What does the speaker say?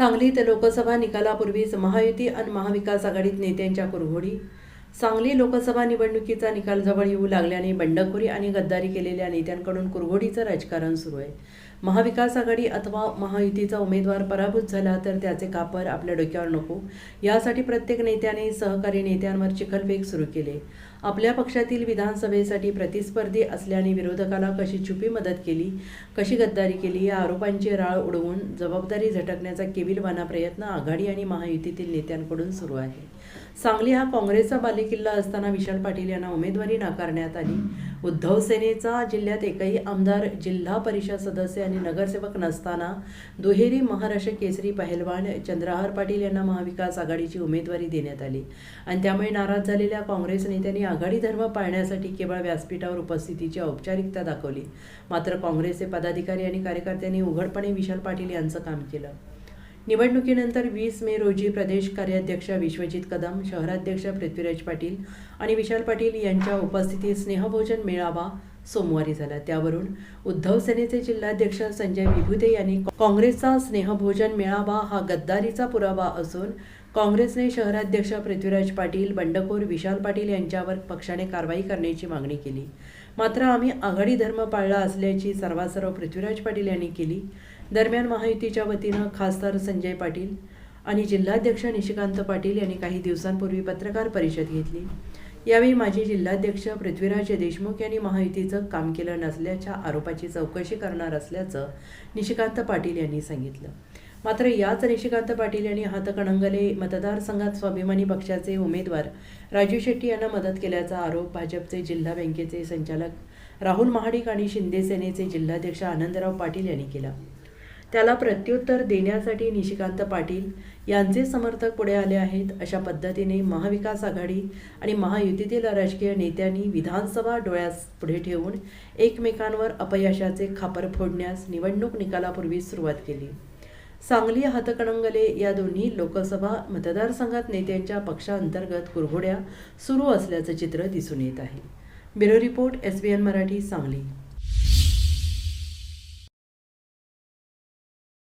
सांगलीत लोकसभा निकालापूर्वीच महायुती आणि महाविकास आघाडीत नेत्यांच्या कुरघोडी. सांगली लोकसभा निवडणुकीचा निकाल जवळ येऊ लागल्याने बंडखोरी आणि गद्दारी केलेल्या नेत्यांकडून कुरघोडीचं राजकारण सुरू आहे. महाविकास आघाडी अथवा महायुतीचा उमेदवार पराभूत झाला तर त्याचे कापर आपल्या डोक्यावर नको. यासाठी प्रत्येक नेत्याने सहकारी नेत्यांवर चिखलफेक सुरू केले. आपल्या पक्षातील विधानसभेसाठी प्रतिस्पर्धी असल्याने विरोधकाला कशी छुपी मदत केली कशी गद्दारी केली या आरोपांची राळ उडवून जबाबदारी झटकण्याचा केविलवाना प्रयत्न आघाडी आणि महायुतीतील नेत्यांकडून सुरू आहे. सांगली हा काँग्रेसचा बालेकिल्ला असताना विशाल पाटील यांना उमेदवारी नाकारण्यात आली. उद्धव सेनेचा जिल्ह्यात एकही आमदार जिल्हा परिषद सदस्य आणि नगरसेवक नसताना दुहेरी महाराष्ट्र केसरी पहिलवान चंद्रहार पाटील यांना महाविकास आघाडीची उमेदवारी देण्यात आली. आणि त्यामुळे नाराज झालेल्या काँग्रेस नेत्यांनी आघाडी धर्म पाळण्यासाठी केवळ व्यासपीठावर उपस्थितीची औपचारिकता दाखवली. मात्र काँग्रेसचे पदाधिकारी आणि कार्यकर्त्यांनी उघडपणे विशाल पाटील यांचं काम केलं. निवडणुकीनंतर वीस मे रोजी प्रदेश कार्याध्यक्ष विश्वजित कदम शहराध्यक्ष पृथ्वीराज पाटील आणि विशाल पाटील यांच्या उपस्थितीत स्नेहभोजन मेळावा सोमवारी झाला. त्यावरून उद्धव सेनेचे जिल्हाध्यक्ष संजय विभुते यांनी काँग्रेसचा स्नेहभोजन मेळावा हा गद्दारीचा पुरावा असून काँग्रेसने शहराध्यक्ष पृथ्वीराज पाटील बंडखोर विशाल पाटील यांच्यावर पक्षाने कारवाई करण्याची मागणी केली. मात्र आम्ही आघाडी धर्म पाळला असल्याची सर्वासर्व पृथ्वीराज पाटील यांनी केली. दरम्यान महायुतीच्या वतीनं खासदार संजय पाटील आणि जिल्हाध्यक्ष निशिकांत पाटील यांनी काही दिवसांपूर्वी पत्रकार परिषद घेतली. यावेळी माजी जिल्हाध्यक्ष पृथ्वीराज देशमुख यांनी महायुतीचं काम केलं नसल्याच्या आरोपाची चौकशी करणार असल्याचं निशिकांत पाटील यांनी सांगितलं. मात्र याच निशिकांत पाटील यांनी हातकणंगले मतदारसंघात स्वाभिमानी पक्षाचे उमेदवार राजू शेट्टी यांना मदत केल्याचा आरोप भाजपचे जिल्हा बँकेचे संचालक राहुल महाडिक आणि शिंदे सेनेचे जिल्हाध्यक्ष आनंदराव पाटील यांनी केला. त्याला प्रत्युत्तर देण्यासाठी निशिकांत पाटील यांचे समर्थक पुढे आले आहेत. अशा पद्धतीने महाविकास आघाडी आणि महायुतीतील राजकीय नेत्यांनी विधानसभा डोळ्यास पुढे ठेवून एकमेकांवर अपयशाचे खापर फोडण्यास निवडणूक निकालापूर्वी सुरुवात केली. सांगली हातकणंगले या दोन्ही लोकसभा मतदारसंघात नेत्यांच्या पक्षांतर्गत कुरघोड्या सुरू असल्याचं चित्र दिसून येत आहे. Bureau report S B N Marathi Sangli.